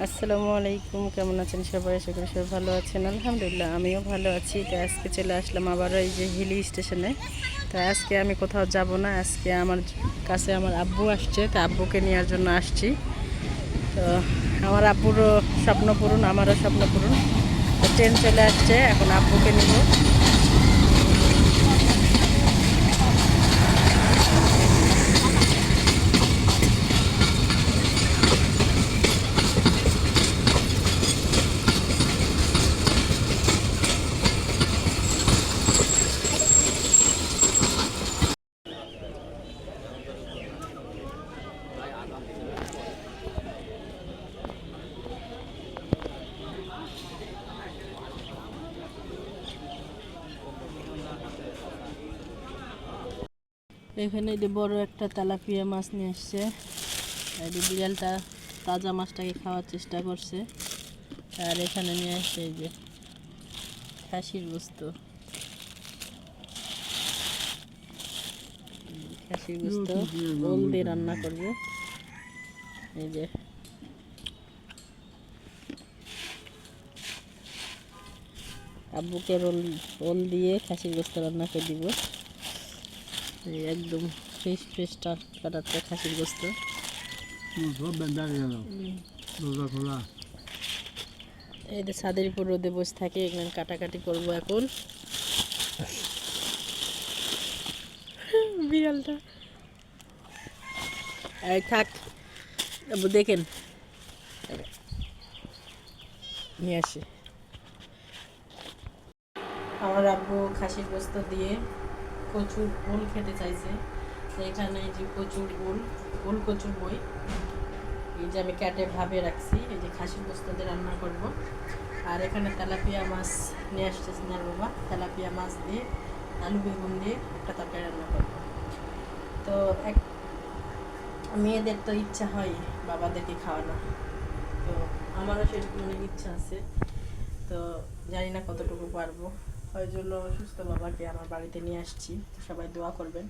আসসালামু আলাইকুম, কেমন আছেন সবাই? আশা করি সবাই ভালো আছেন। আলহামদুলিল্লাহ, আমিও ভালো আছি। তো আজকে চলে আসলাম আবারও এই যে হিলি স্টেশনে। তো আজকে আমি কোথাও যাব না। আজকে আমার কাছে আমার আব্বু আসছে। তো আব্বুকে নেওয়ার জন্য আসছি। তো আমার আব্বুরও স্বপ্ন পূরণ, আমারও স্বপ্ন পূরণ। তো ট্রেন চলে আসছে। এখন আব্বুকে নিব। এখানে যে বড় একটা তেলাপিয়া মাছ নিয়ে আসছে। এই বিড়ালটা তাজা মাছটাকে খাওয়ার চেষ্টা করছে। আর এখানে নিয়ে আসছে এই যে খাসির বস্তু খাসির বস্তু ওল দিয়ে রান্না করবে। এই যে। আব্বুকে রোল রোল দিয়ে খাসির গোস্ত রান্না করে দিব। একদম ফ্রেশ ফ্রেশ টাটকা খাসির গোস্ত এই যে ছাদের উপর রোদে বসে থাকে এখানে কাটাকাটি করব এখন। বিড়ালটা। এই থাক দেখেন। নিয়ে আসি। আমার আব্বু খাসির গোস্ত দিয়ে কচুর গোল খেতে চাইছে। তো এখানে যে কচুর গোল গোল কচুর বই। এই যে আমি ক্যাটে ভাবে রাখছি, এই যে খাসির গোস্ত রান্না করব। আর এখানে তেলাপিয়া মাছ নিয়ে আসছে সিনার বাবা। তেলাপিয়া মাছ দিয়ে, আলু বেগুন দিয়ে একটা তরকারি রান্না করব। তো এক, মেয়েদের তো ইচ্ছা হয় বাবাদেরকে খাওয়ানো। তো আমারও সেরকম অনেক ইচ্ছা আছে। তো জানি না কতটুকু পারব। ওই জন্য সুস্থ বাবাকে আমার বাড়িতে নিয়ে আসছি। সবাই দোয়া করবেন।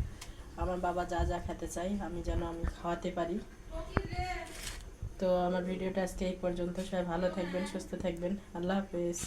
আমার বাবা যা যা খেতে চাই আমি যেন আমি খাওয়াতে পারি। তো আমার ভিডিওটা আজকে এই পর্যন্ত। সবাই ভালো থাকবেন, সুস্থ থাকবেন। আল্লাহ হাফেজ।